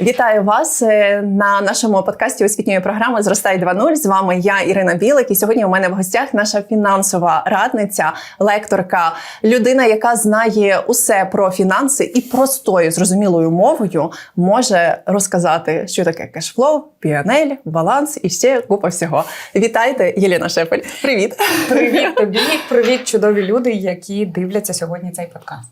Вітаю вас е, на нашому подкасті освітньої програми Зростай 2.0. З вами я Ірина Білик. І сьогодні у мене в гостях наша фінансова радниця, лекторка, людина, яка знає усе про фінанси і простою зрозумілою мовою може розказати, що таке кешфлоу, піанель, баланс і ще купа всього. Вітайте, Єліна Шепель. Привіт! Привіт тобі, привіт, чудові люди, які дивляться сьогодні цей подкаст.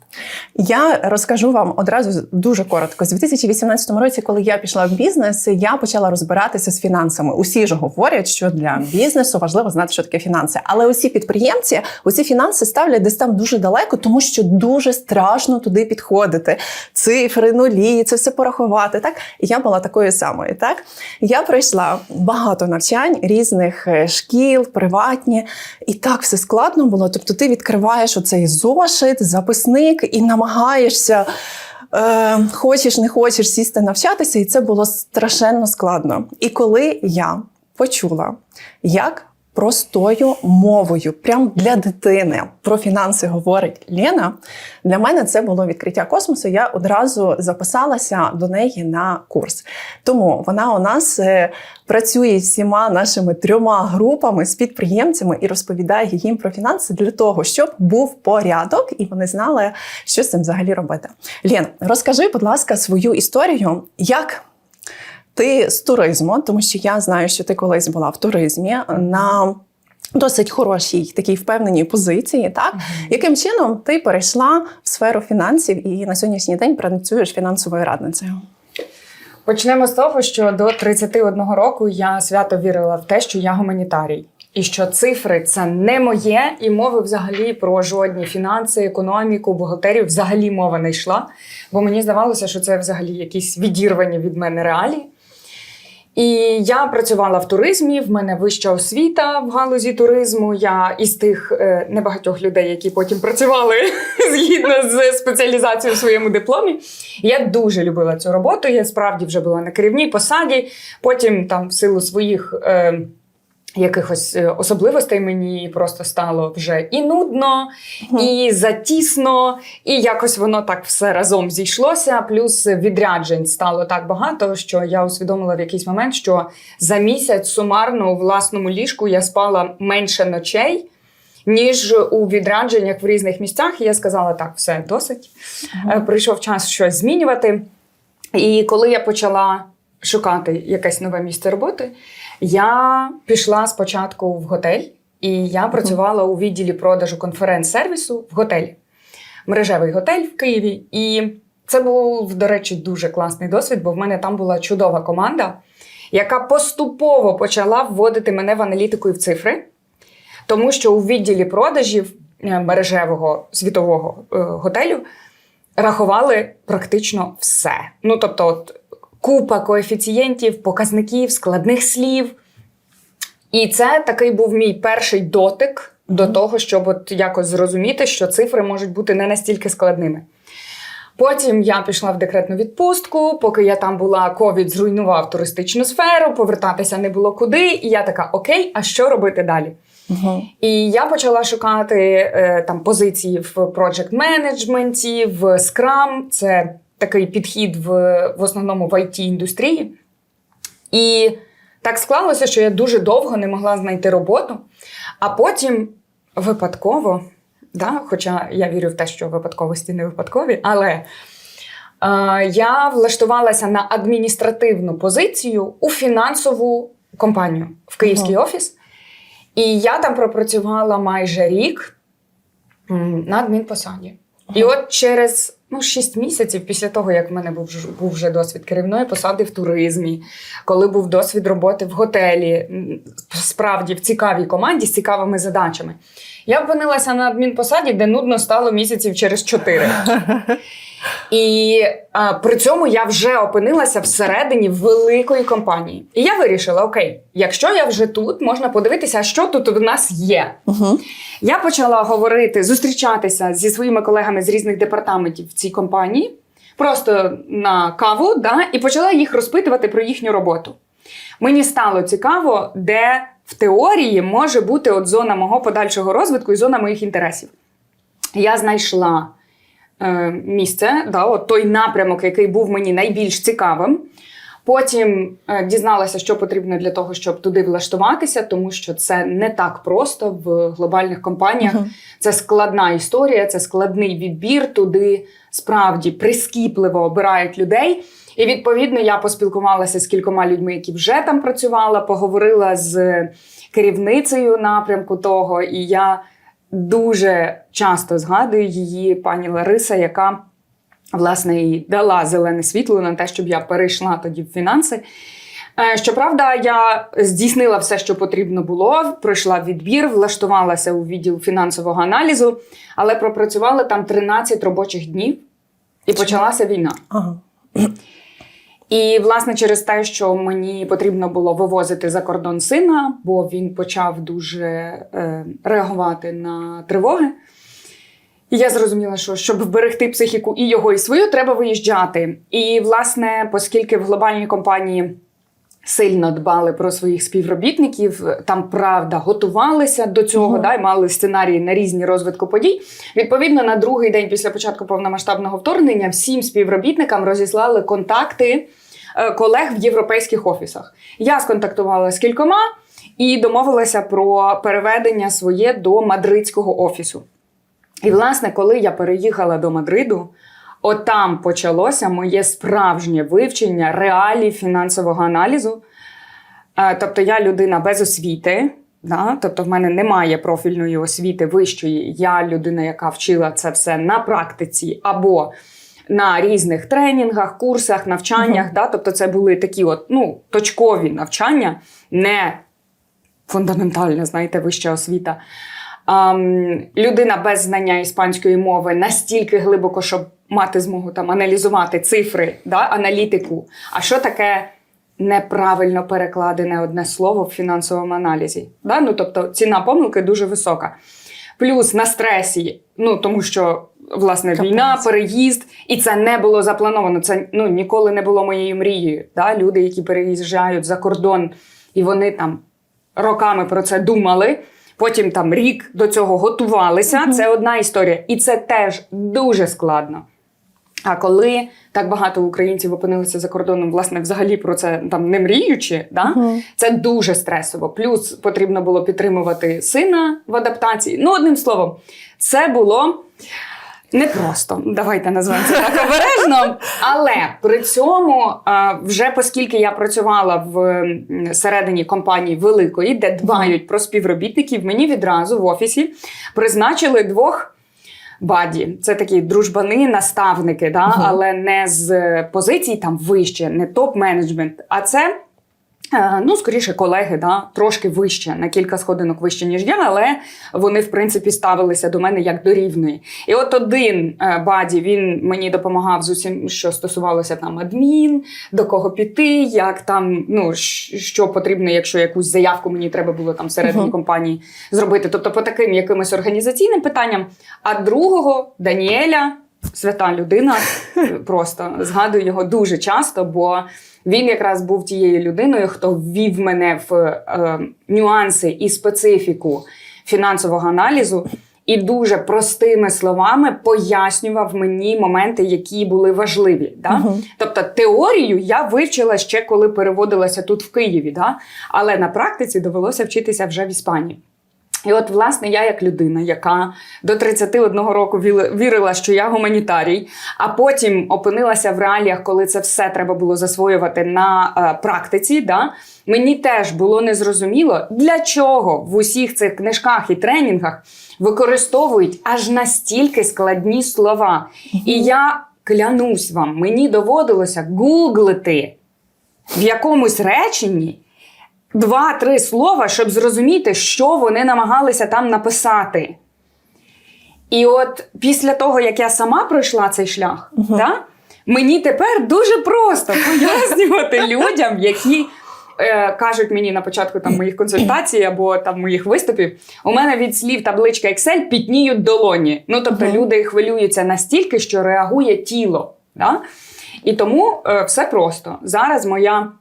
Я розкажу вам одразу дуже коротко. З 2018 році, коли я пішла в бізнес, я почала розбиратися з фінансами. Усі ж говорять, що для бізнесу важливо знати, що таке фінанси. Але усі підприємці, усі фінанси ставлять десь там дуже далеко, тому що дуже страшно туди підходити. Цифри, нулі, це все порахувати. Так і я була такою самою. Так я пройшла багато навчань різних е, шкіл, приватні, і так все складно було. Тобто, ти відкриваєш оцей зошит, записник і намагаєшся. Е, хочеш, не хочеш сісти навчатися, і це було страшенно складно. І коли я почула, як простою мовою, прям для дитини про фінанси говорить Лена, для мене це було відкриття космосу. Я одразу записалася до неї на курс. Тому вона у нас е, працює всіма нашими трьома групами з підприємцями і розповідає їм про фінанси для того, щоб був порядок, і вони знали, що з цим взагалі робити. Лен, розкажи, будь ласка, свою історію, як. Ти з туризму, тому що я знаю, що ти колись була в туризмі на досить хорошій такій впевненій позиції. Так яким чином ти перейшла в сферу фінансів і на сьогоднішній день працюєш фінансовою радницею? Почнемо з того, що до 31 року я свято вірила в те, що я гуманітарій. І що цифри це не моє, і мови взагалі про жодні фінанси, економіку, бухгалтерію взагалі мова не йшла. Бо мені здавалося, що це взагалі якісь відірвані від мене реалії. І я працювала в туризмі, в мене вища освіта в галузі туризму. Я із тих е, небагатьох людей, які потім працювали згідно з спеціалізацією в своєму дипломі. Я дуже любила цю роботу. Я справді вже була на керівній посаді. Потім, там, в силу своїх. Якихось е, особливостей мені просто стало вже і нудно, Мгм. і затісно, і якось воно так все разом зійшлося. Плюс відряджень стало так багато, що я усвідомила в якийсь момент, що за місяць сумарно у власному ліжку я спала менше ночей. Ніж у відрядженнях в різних місцях, і я сказала: так, все досить. Е, Прийшов час щось змінювати. І коли я почала шукати якесь нове місце роботи, я пішла спочатку в готель, і я працювала у відділі продажу конференц-сервісу в готелі. Мережевий готель в Києві. І це був, до речі, дуже класний досвід, бо в мене там була чудова команда, яка поступово почала вводити мене в аналітику і в цифри. Тому що у відділі продажів е, мережевого світового е, готелю рахували практично все. Ну, тобто, от, купа коефіцієнтів, показників, складних слів. І це такий був мій перший дотик до того, щоб от якось зрозуміти, що цифри можуть бути не настільки складними. Потім я пішла в декретну відпустку, поки я там була, ковід зруйнував туристичну сферу, повертатися не було куди. І я така: Окей, а що робити далі? Угу. І я почала шукати е, там позиції в project менеджменті, в Scrum. Це такий підхід в, в основному в it індустрії. І так склалося, що я дуже довго не могла знайти роботу. А потім випадково, да, хоча я вірю в те, що випадковості не випадкові, але е, я влаштувалася на адміністративну позицію у фінансову компанію в київський офіс. І я там пропрацювала майже рік на адмінпосаді. І от через ну, 6 місяців після того, як в мене був, був вже досвід керівної посади в туризмі, коли був досвід роботи в готелі, справді в цікавій команді з цікавими задачами, я опинилася на адмінпосаді, де нудно стало місяців через 4. І а, при цьому я вже опинилася всередині великої компанії. І я вирішила: окей, якщо я вже тут, можна подивитися, що тут у нас є. Угу. Я почала говорити, зустрічатися зі своїми колегами з різних департаментів в цій компанії, просто на каву, да, і почала їх розпитувати про їхню роботу. Мені стало цікаво, де в теорії може бути от зона мого подальшого розвитку і зона моїх інтересів. Я знайшла місце, да, от той напрямок, який був мені найбільш цікавим. Потім е, дізналася, що потрібно для того, щоб туди влаштуватися, тому що це не так просто в глобальних компаніях. Мгм. Це складна історія, це складний відбір. Туди справді прискіпливо обирають людей. І відповідно я поспілкувалася з кількома людьми, які вже там працювали, поговорила з керівницею напрямку того. І я дуже часто згадую її, пані Лариса, яка власне і дала зелене світло на те, щоб я перейшла тоді в фінанси. Е, Щоправда, я здійснила все, що потрібно було. Пройшла відбір, влаштувалася у відділ фінансового аналізу, але пропрацювала там 13 робочих днів, і почалася війна. Ага. І власне через те, що мені потрібно було вивозити за кордон сина, бо він почав дуже е, реагувати на тривоги. І я зрозуміла, що щоб вберегти психіку і його, і свою, треба виїжджати. І, власне, оскільки в глобальній компанії сильно дбали про своїх співробітників, там правда готувалися до цього, Мгм. да, і мали сценарії на різні розвитку подій. Відповідно, на другий день після початку повномасштабного вторгнення всім співробітникам розіслали контакти е, колег в європейських офісах. Я сконтактувала з кількома і домовилася про переведення своє до мадридського офісу. І, власне, коли я переїхала до Мадриду, отам почалося моє справжнє вивчення реалій фінансового аналізу. Е, Тобто, я людина без освіти, да? тобто в мене немає профільної освіти вищої. Я людина, яка вчила це все на практиці або на різних тренінгах, курсах, навчаннях. Да? Тобто, це були такі от, ну, точкові навчання, не фундаментальна, знаєте, вища освіта. Ам, людина без знання іспанської мови настільки глибоко, щоб мати змогу там аналізувати цифри, да, аналітику. А що таке неправильно перекладене одне слово в фінансовому аналізі? Да? Ну, тобто ціна помилки дуже висока. Плюс на стресі, ну тому що власне Капець. війна, переїзд, і це не було заплановано. Це ну ніколи не було моєю мрією. Да? Люди, які переїжджають за кордон, і вони там роками про це думали. Потім там рік до цього готувалися. Мгм. Це одна історія, і це теж дуже складно. А коли так багато українців опинилися за кордоном, власне, взагалі про це там не мріючи, да? Мгм. це дуже стресово. Плюс потрібно було підтримувати сина в адаптації. Ну, одним словом, це було непросто. Давайте назвемо це так обережно. Але при цьому, вже оскільки я працювала в середині компанії великої, де дбають про співробітників, мені відразу в офісі призначили двох. Баді, це такі дружбани, наставники, да? Угу. але не з позицій там вище, не топ-менеджмент, а це. Е, Ну, скоріше, колеги, да, трошки вище, на кілька сходинок вище, ніж я, але вони, в принципі, ставилися до мене як до рівної. І от один е, баді він мені допомагав з усім, що стосувалося там адмін, до кого піти, як там, ну що потрібно, якщо якусь заявку мені треба було там всередині Мгм. компанії зробити. Тобто, по таким якимось організаційним питанням. А другого Даніеля, свята людина, просто згадую його дуже часто, бо він якраз був тією людиною, хто ввів мене в е, нюанси і специфіку фінансового аналізу. І дуже простими словами пояснював мені моменти, які були важливі. Да? Мгм. Тобто теорію я вивчила ще коли переводилася тут в Києві, да? але на практиці довелося вчитися вже в Іспанії. І от, власне, я як людина, яка до 31 року вірила, що я гуманітарій, а потім опинилася в реаліях, коли це все треба було засвоювати на е, практиці. Да? Мені теж було незрозуміло, для чого в усіх цих книжках і тренінгах використовують аж настільки складні слова. І я клянусь вам, мені доводилося гуглити в якомусь реченні два-три слова, щоб зрозуміти, що вони намагалися там написати. І от після того, як я сама пройшла цей шлях, Мгм. да, мені тепер дуже просто пояснювати людям, які. е, Кажуть мені на початку там моїх консультацій або там моїх виступів, у мене від слів табличка Excel пітніють долоні. Ну тобто Мгм. люди хвилюються настільки, що реагує тіло. Да? І тому е, все просто зараз моя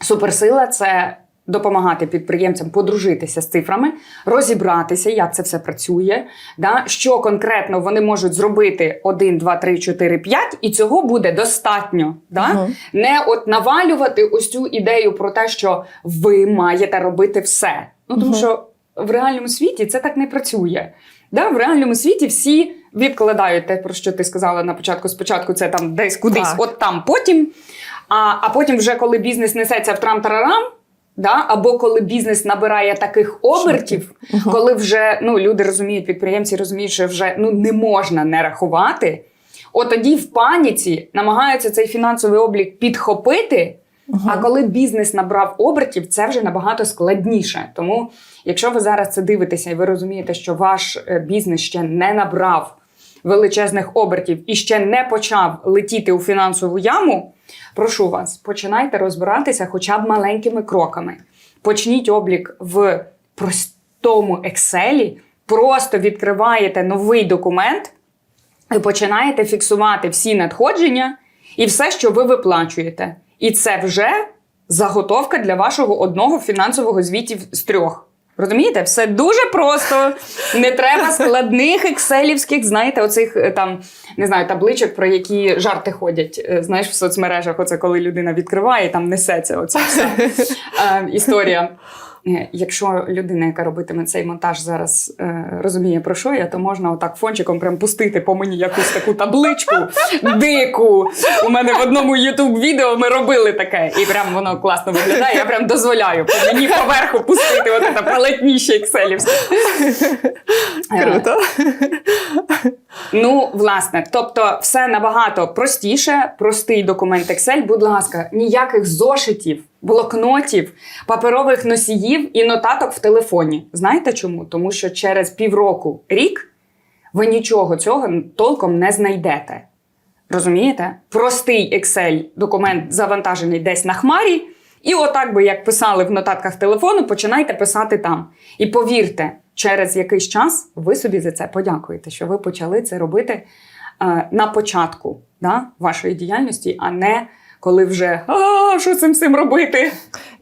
суперсила це допомагати підприємцям подружитися з цифрами, розібратися, як це все працює, да, що конкретно вони можуть зробити 1, 2, 3, 4, 5, і цього буде достатньо. Да? Мгм. Не от навалювати ось цю ідею про те, що ви маєте робити все. Ну, тому Мгм. що в реальному світі це так не працює. Да? В реальному світі всі відкладають те, про що ти сказала на початку. Спочатку це там десь кудись, Так. от там потім. А, а потім, вже коли бізнес несеться в трам-тарарам, да? або коли бізнес набирає таких обертів, Мгм. коли вже ну, люди розуміють, підприємці розуміють, що вже ну, не можна не рахувати. От тоді в паніці намагаються цей фінансовий облік підхопити. А коли бізнес набрав обертів, це вже набагато складніше. Тому, якщо ви зараз це дивитеся і ви розумієте, що ваш е, бізнес ще не набрав величезних обертів і ще не почав летіти у фінансову яму, прошу вас, починайте розбиратися хоча б маленькими кроками. Почніть облік в простому Excel, просто відкриваєте новий документ і починаєте фіксувати всі надходження і все, що ви виплачуєте. І це вже заготовка для вашого одного фінансового звітів з трьох. Розумієте, все дуже просто. Не треба складних екселівських, знаєте, оцих е, там не знаю, табличок, про які жарти ходять. е, Знаєш, в соцмережах, оце коли людина відкриває, і там несеться оця вся е, історія. Е, Якщо людина, яка робитиме цей монтаж, зараз е, розуміє про що я, то можна отак фончиком прям пустити по мені якусь таку табличку дику. У мене в одному youtube відео ми робили таке, і прям воно класно виглядає. Я прям дозволяю по мені поверху пустити от це полотніще екселівське. Е, Круто. Ну, власне, тобто, все набагато простіше, простий документ Excel. Будь ласка, ніяких зошитів, блокнотів, паперових носіїв і нотаток в телефоні. Знаєте чому? Тому що через півроку рік ви нічого цього толком не знайдете. Розумієте? Простий Excel документ завантажений десь на хмарі. І отак би, як писали в нотатках телефону, починайте писати там. І повірте, через якийсь час ви собі за це подякуєте, що ви почали це робити е, на початку да, вашої діяльності, а не коли вже а що цим всім робити.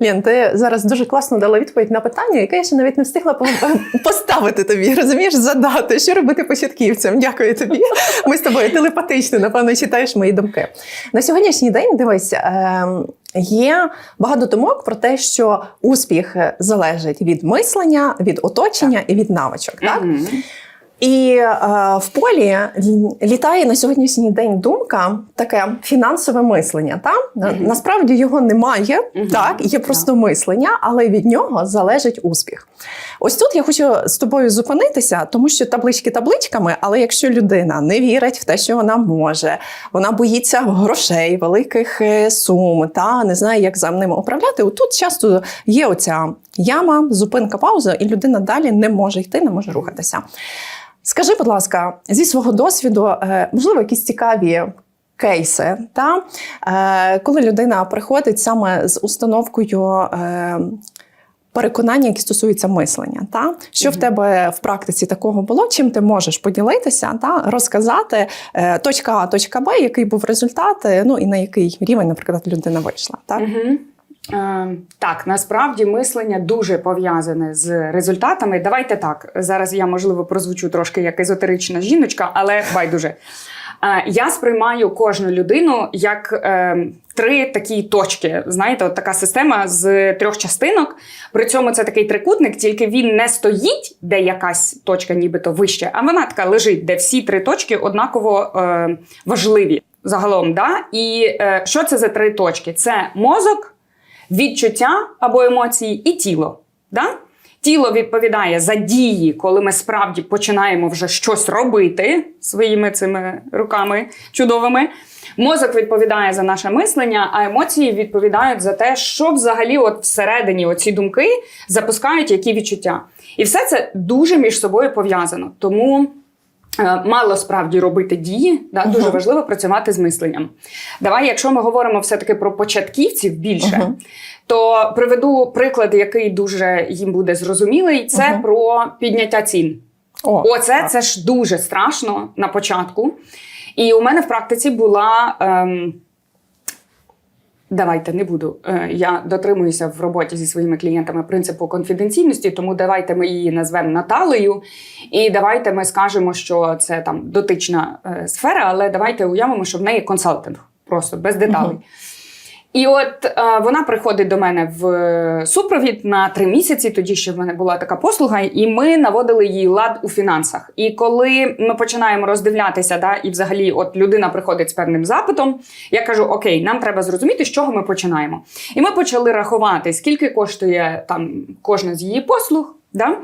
Лін, ти зараз дуже класно дала відповідь на питання, яке я ще навіть не встигла поставити тобі. Розумієш, задати, що робити початківцям. Дякую тобі. Ми з тобою телепатично, напевно, читаєш мої думки. На сьогоднішній день дивись. ем, Є багато думок про те, що успіх залежить від мислення, від оточення і від навичок. Так? Мгм. І е, в полі літає на сьогоднішній день думка таке фінансове мислення. Та? Мгм. Насправді його немає, Мгм. так, є просто мислення, але від нього залежить успіх. Ось тут я хочу з тобою зупинитися, тому що таблички табличками, але якщо людина не вірить в те, що вона може, вона боїться грошей, великих е, сум, та не знає, як за ними управляти. Тут часто є оця яма, зупинка, пауза, і людина далі не може йти, не може рухатися. Скажи, будь ласка, зі свого досвіду, е, можливо, якісь цікаві кейси, та? Е, коли людина приходить саме з установкою. е, Переконання, які стосуються мислення, та що в тебе в практиці такого було, чим ти можеш поділитися, та розказати точка А, точка Б, який був результат, ну і на який рівень, наприклад, людина вийшла. Так? Мгм. Е, так, насправді мислення дуже пов'язане з результатами. Давайте так. Зараз я, можливо, прозвучу трошки як езотерична жіночка, але байдуже. Е, я сприймаю кожну людину як е, три такі точки. Знаєте, от така система з трьох частинок. При цьому це такий трикутник, тільки він не стоїть, де якась точка, нібито вище, а вона така лежить, де всі три точки однаково е, важливі загалом. Да? І е, що це за три точки? Це мозок відчуття або емоції і тіло. Да? Тіло відповідає за дії, коли ми справді починаємо вже щось робити своїми цими руками чудовими. Мозок відповідає за наше мислення, а емоції відповідають за те, що взагалі от всередині оці думки запускають які відчуття. І все це дуже між собою пов'язано. Тому мало справді робити дії, да, дуже Мгм. важливо працювати з мисленням. Давай, якщо ми говоримо все-таки про початківців більше, Мгм. то приведу приклад, який дуже їм буде зрозумілий. Це Мгм. про підняття цін. О, Оце так. це ж дуже страшно на початку. І у мене в практиці була ем, Давайте не буду. Е, Я дотримуюся в роботі зі своїми клієнтами принципу конфіденційності, тому давайте ми її назвемо Наталею, і давайте ми скажемо, що це там дотична е, сфера, але давайте уявимо, що в неї консалтинг, просто без деталей. Мгм. І от е, вона приходить до мене в е, супровід на три місяці. Тоді ще в мене була така послуга, і ми наводили їй лад у фінансах. І коли ми починаємо роздивлятися, да, і взагалі, от людина приходить з певним запитом, я кажу: Окей, нам треба зрозуміти, з чого ми починаємо. І ми почали рахувати, скільки коштує там кожна з її послуг. Да?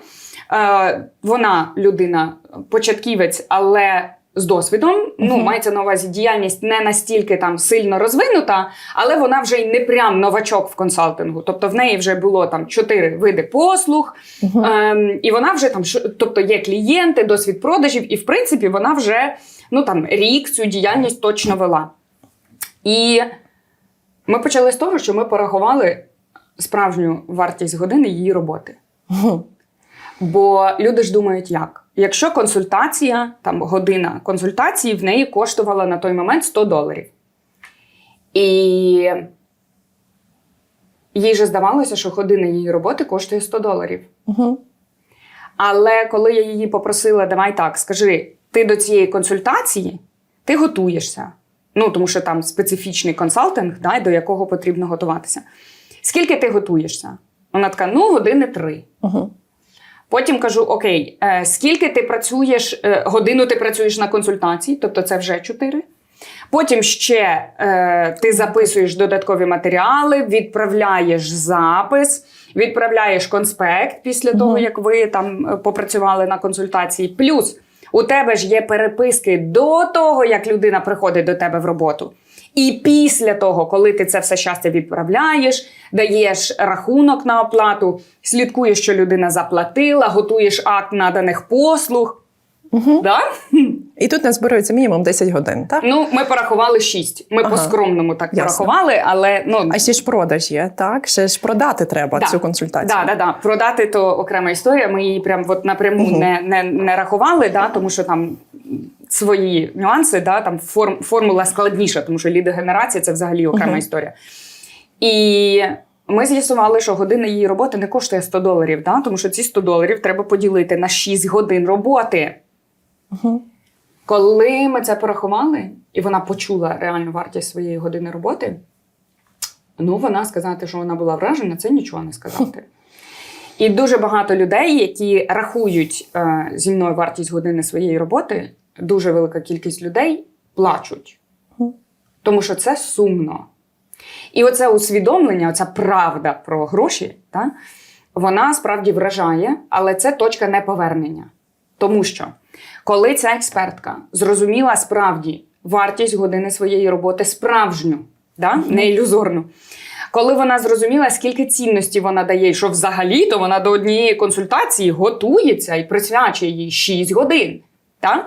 Е, вона людина початківець, але з досвідом. Ну, Мгм. мається на увазі діяльність не настільки там сильно розвинута, але вона вже й не прям новачок в консалтингу. Тобто в неї вже було там чотири види послуг, Мгм. ем, і вона вже там, тобто є клієнти, досвід продажів, і в принципі вона вже ну там рік цю діяльність точно вела. І ми почали з того, що ми порахували справжню вартість години її роботи. Мгм. Бо люди ж думають, як? Якщо консультація, там година консультації в неї коштувала на той момент 100 доларів. І їй же здавалося, що година її роботи коштує 100 доларів. Мгм. Але коли я її попросила, давай так, скажи, ти до цієї консультації ти готуєшся. Ну, тому що там специфічний консалтинг, да, до якого потрібно готуватися. Скільки ти готуєшся? Вона така: ну, години три. Мгм. Потім кажу: Окей, е, скільки ти працюєш, е, годину ти працюєш на консультації, тобто це вже чотири. Потім ще е, ти записуєш додаткові матеріали, відправляєш запис, відправляєш конспект після Мгм. того, як ви там е, попрацювали на консультації. Плюс у тебе ж є переписки до того, як людина приходить до тебе в роботу. І після того, коли ти це все щастя відправляєш, даєш рахунок на оплату, слідкуєш, що людина заплатила, готуєш акт наданих послуг. Мгм. Да? І тут нас збирується мінімум 10 годин, так? Ну, ми порахували 6. Ми Ага. по-скромному так Ясно. порахували, але ну. А ще ж продаж є, так? Ще ж продати треба Да. цю консультацію. Да, да, да. Продати то окрема історія. Ми її прям от напряму Мгм. не, не, не рахували, да, тому що там свої нюанси, да, там форм, формула складніша, тому що лідогенерація це взагалі окрема Мгм. історія. І ми з'ясували, що година її роботи не коштує 100 доларів, да, тому що ці 100 доларів треба поділити на 6 годин роботи. Мгм. Коли ми це порахували, і вона почула реальну вартість своєї години роботи, ну вона сказати, що вона була вражена, це нічого не сказати. І дуже багато людей, які рахують е, зі мною вартість години своєї роботи, дуже велика кількість людей плачуть. Тому що це сумно. І оце усвідомлення, оця правда про гроші, та, вона справді вражає, але це точка неповернення. Тому що коли ця експертка зрозуміла справді вартість години своєї роботи справжню, да? не ілюзорну. Коли вона зрозуміла, скільки цінності вона дає, що взагалі то вона до однієї консультації готується і присвячує їй 6 годин. Та?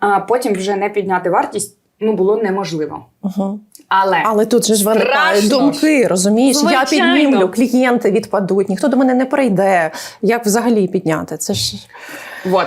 А потім вже не підняти вартість ну, було неможливо. Мгм. Але, Але тут же ж виникають думки, розумієш? Звичайно. Я піднімлю, клієнти відпадуть, ніхто до мене не прийде. Як взагалі підняти? Це ж От.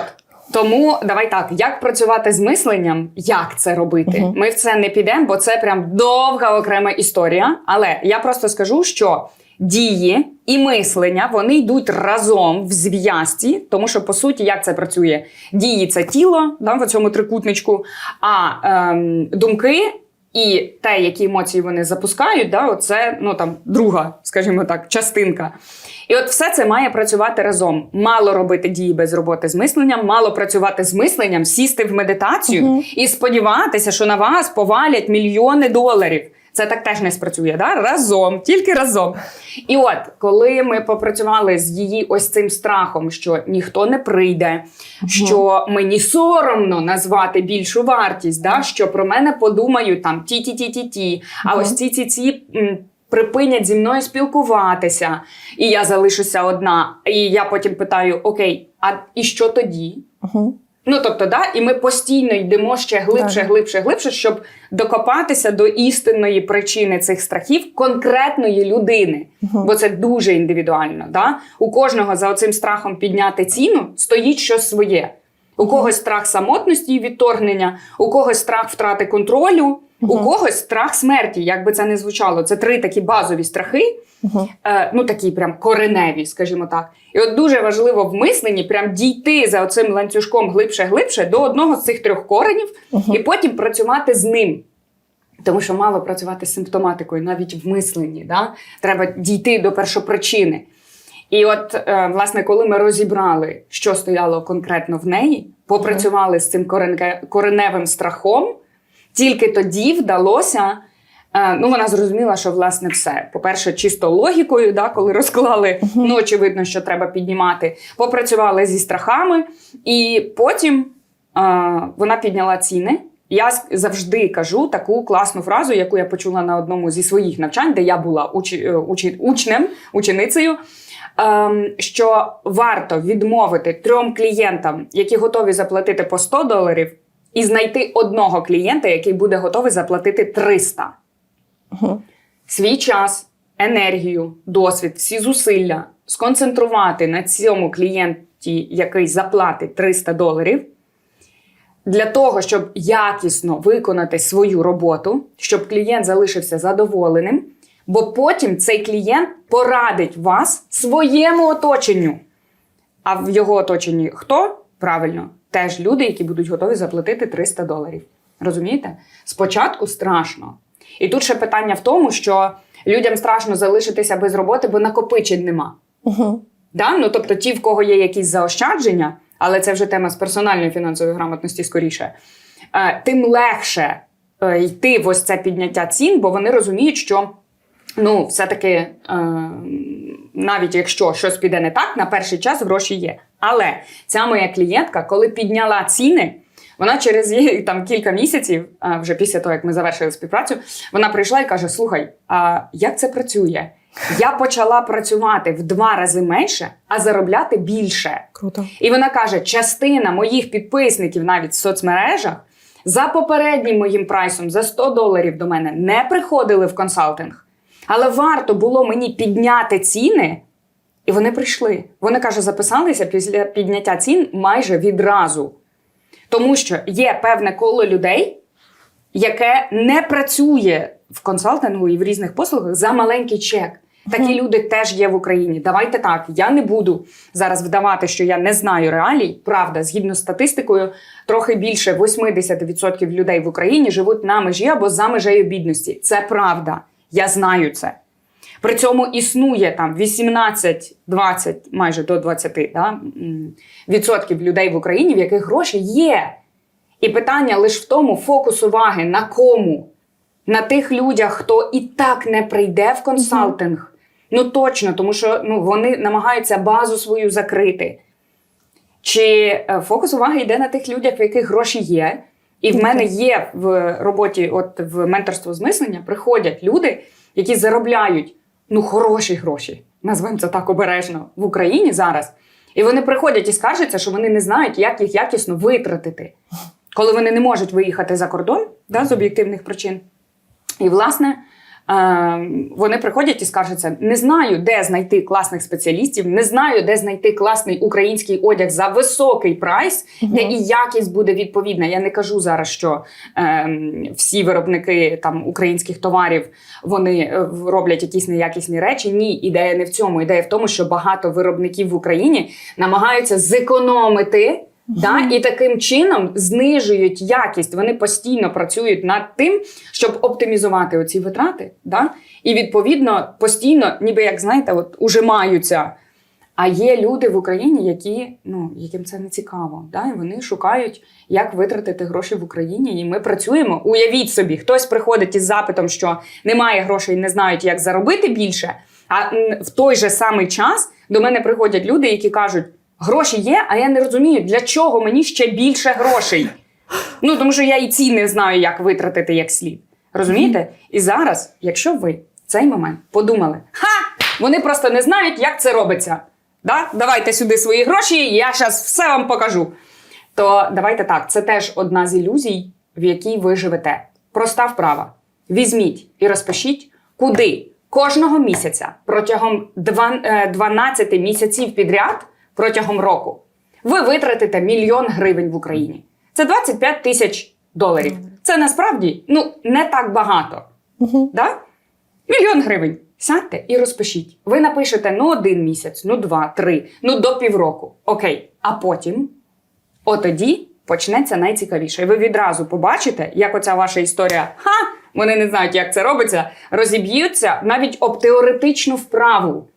Тому давай так, як працювати з мисленням, як це робити? Ми в це не підемо, бо це прям довга окрема історія. Але я просто скажу, що дії і мислення вони йдуть разом в зв'язці, тому що по суті, як це працює? Дії це тіло да, в цьому трикутничку, а ем, думки. І те, які емоції вони запускають, да, це ну там друга, скажімо так, частинка. І от все це має працювати разом. Мало робити дії без роботи з мисленням, мало працювати з мисленням, сісти в медитацію Мгм. і сподіватися, що на вас повалять мільйони доларів. Це так теж не спрацює, да? разом, тільки разом. І от, коли ми попрацювали з її ось цим страхом, що ніхто не прийде, що мені соромно назвати більшу вартість, да? що про мене подумають там ті-ті-ті-ті-ті, а Мгм. ось ці ці ці припинять зі мною спілкуватися, і я залишуся одна. І я потім питаю: Окей, а і що тоді? Мгм. Ну тобто, да, і ми постійно йдемо ще глибше, Так. глибше, глибше, щоб докопатися до істинної причини цих страхів конкретної людини. угу. Бо це дуже індивідуально. Да? У кожного за оцим страхом підняти ціну стоїть щось своє. У когось страх самотності і відторгнення, у когось страх втрати контролю, У когось страх смерті, як би це не звучало. Це три такі базові страхи, е, ну такі прям кореневі, скажімо так. І от дуже важливо в мисленні прям дійти за оцим ланцюжком глибше-глибше до одного з цих трьох коренів, і потім працювати з ним. Тому що мало працювати з симптоматикою, навіть в мисленні. Да? Треба дійти до першопричини. І от, е, власне, коли ми розібрали, що стояло конкретно в неї, попрацювали з цим кореневим страхом, тільки тоді вдалося. е, Ну, вона зрозуміла, що власне все. По-перше, чисто логікою, да, коли розклали, ну очевидно, що треба піднімати. Попрацювали зі страхами, і потім е, вона підняла ціни. Я завжди кажу таку класну фразу, яку я почула на одному зі своїх навчань, де я була учі, е, учі, учнем, ученицею. Ем, що варто відмовити трьом клієнтам, які готові заплатити по 100 доларів, і знайти одного клієнта, який буде готовий заплатити 300. Мгм. Свій час, енергію, досвід, всі зусилля сконцентрувати на цьому клієнті, який заплатить 300 доларів, для того, щоб якісно виконати свою роботу, щоб клієнт залишився задоволеним, бо потім цей клієнт порадить вас своєму оточенню. А в його оточенні хто? Правильно, теж люди, які будуть готові заплатити 300 доларів. Розумієте? Спочатку страшно. І тут ще питання в тому, що людям страшно залишитися без роботи, бо накопичень нема. Мгм. Да? Ну, тобто ті, в кого є якісь заощадження, але це вже тема з персональної фінансової грамотності скоріше, е, тим легше е, йти в ось це підняття цін, бо вони розуміють, що ну, все-таки е, навіть якщо щось піде не так, на перший час гроші є. Але ця моя клієнтка, коли підняла ціни, вона через там кілька місяців, вже після того, як ми завершили співпрацю, вона прийшла і каже: Слухай, а як це працює? Я почала працювати в два рази менше, а заробляти більше. Круто. І вона каже: частина моїх підписників навіть в соцмережах за попереднім моїм прайсом за 100 доларів до мене не приходили в консалтинг. Але варто було мені підняти ціни, і вони прийшли. Вони каже, записалися після підняття цін майже відразу. Тому що є певне коло людей, яке не працює в консалтингу і в різних послугах за маленький чек. Такі люди теж є в Україні. Давайте так. Я не буду зараз вдавати, що я не знаю реалій. Правда, згідно з статистикою, трохи більше 80% людей в Україні живуть на межі або за межею бідності. Це правда. Я знаю це. При цьому існує там 18-20, майже до 20 да, відсотків людей в Україні, в яких гроші є. І питання лише в тому, фокус уваги на кому? На тих людях, хто і так не прийде в консалтинг. Ну точно, тому що ну, вони намагаються базу свою закрити. Чи е, фокус уваги йде на тих людях, в яких гроші є? І в мене є в роботі, от в менторство з мислення, приходять люди, які заробляють ну хороші гроші, назвемо це так обережно в Україні зараз. І вони приходять і скаржаться, що вони не знають, як їх якісно витратити, коли вони не можуть виїхати за кордон да, з об'єктивних причин. І, власне, вони приходять і скаржаться: не знаю, де знайти класних спеціалістів, не знаю, де знайти класний український одяг за високий прайс, де і якість буде відповідна. Я не кажу зараз, що е, всі виробники там українських товарів вони е, роблять якісь неякісні речі. Ні, ідея не в цьому. Ідея в тому, що багато виробників в Україні намагаються зекономити. Да, і таким чином знижують якість. Вони постійно працюють над тим, щоб оптимізувати оці витрати. Да? І відповідно постійно, ніби як знаєте, от ужимаються. А є люди в Україні, які ну яким це не цікаво. Да? І вони шукають, як витратити гроші в Україні. І ми працюємо. Уявіть собі, хтось приходить із запитом, що немає грошей, не знають, як заробити більше. А в той же самий час до мене приходять люди, які кажуть: гроші є, а я не розумію, для чого мені ще більше грошей. Ну тому що я і ці не знаю, як витратити як слід. Розумієте? І зараз, якщо ви в цей момент подумали, ха! Вони просто не знають, як це робиться. Да? Давайте сюди свої гроші, я зараз все вам покажу. То давайте так, це теж одна з ілюзій, в якій ви живете. Проста вправа. Візьміть і розпишіть, куди кожного місяця протягом два- е, 12 місяців підряд протягом року ви витратите мільйон гривень в Україні. Це 25 тисяч доларів. Це насправді ну, не так багато. Угу. Да? Мільйон гривень. Сядьте і розпишіть. Ви напишете ну один місяць, ну два, три, ну до півроку. Окей. А потім, отоді почнеться найцікавіше. І ви відразу побачите, як оця ваша історія, ха, вони не знають, як це робиться, розіб'ються навіть об теоретичну вправу.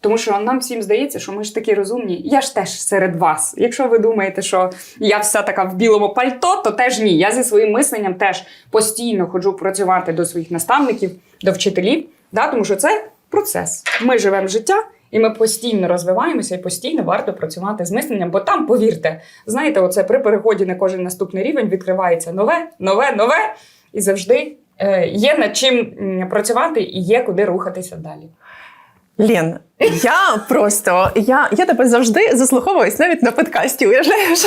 Тому що нам всім здається, що ми ж такі розумні. Я ж теж серед вас. Якщо ви думаєте, що я вся така в білому пальто, то теж ні. Я зі своїм мисленням теж постійно ходжу працювати до своїх наставників, до вчителів, да? тому що це процес. Ми живемо життя. І ми постійно розвиваємося і постійно варто працювати з мисленням, бо там, повірте, знаєте, оце при переході на кожен наступний рівень відкривається нове, нове, нове, і завжди е, є над чим працювати і є куди рухатися далі. Лен, я просто я, я тебе завжди заслуховуюсь навіть на подкасті. Уявляєш?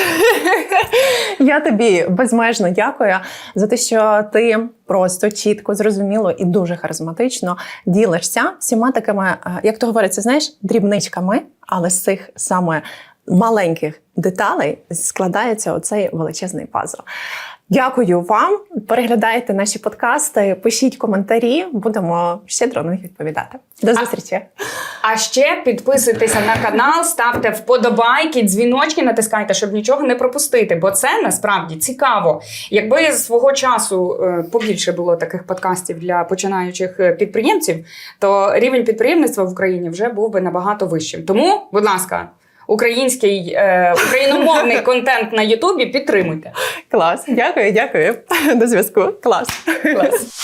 Я тобі безмежно дякую за те, що ти просто чітко, зрозуміло і дуже харизматично ділишся всіма такими, е, як то говориться, знаєш, дрібничками, але з цих саме маленьких деталей складається оцей величезний пазл. Дякую вам. Переглядайте наші подкасти, пишіть коментарі, будемо щедро на них відповідати. До зустрічі. А ще підписуйтеся на канал, ставте вподобайки, дзвіночки натискайте, щоб нічого не пропустити, бо це насправді цікаво. Якби свого часу е, побільше було таких подкастів для починаючих е, підприємців, то рівень підприємництва в Україні вже був би набагато вищим. Тому, будь ласка, український е, україномовний контент на Ютубі підтримуйте. Клас, дякую, дякую. До зв'язку. Клас. Клас.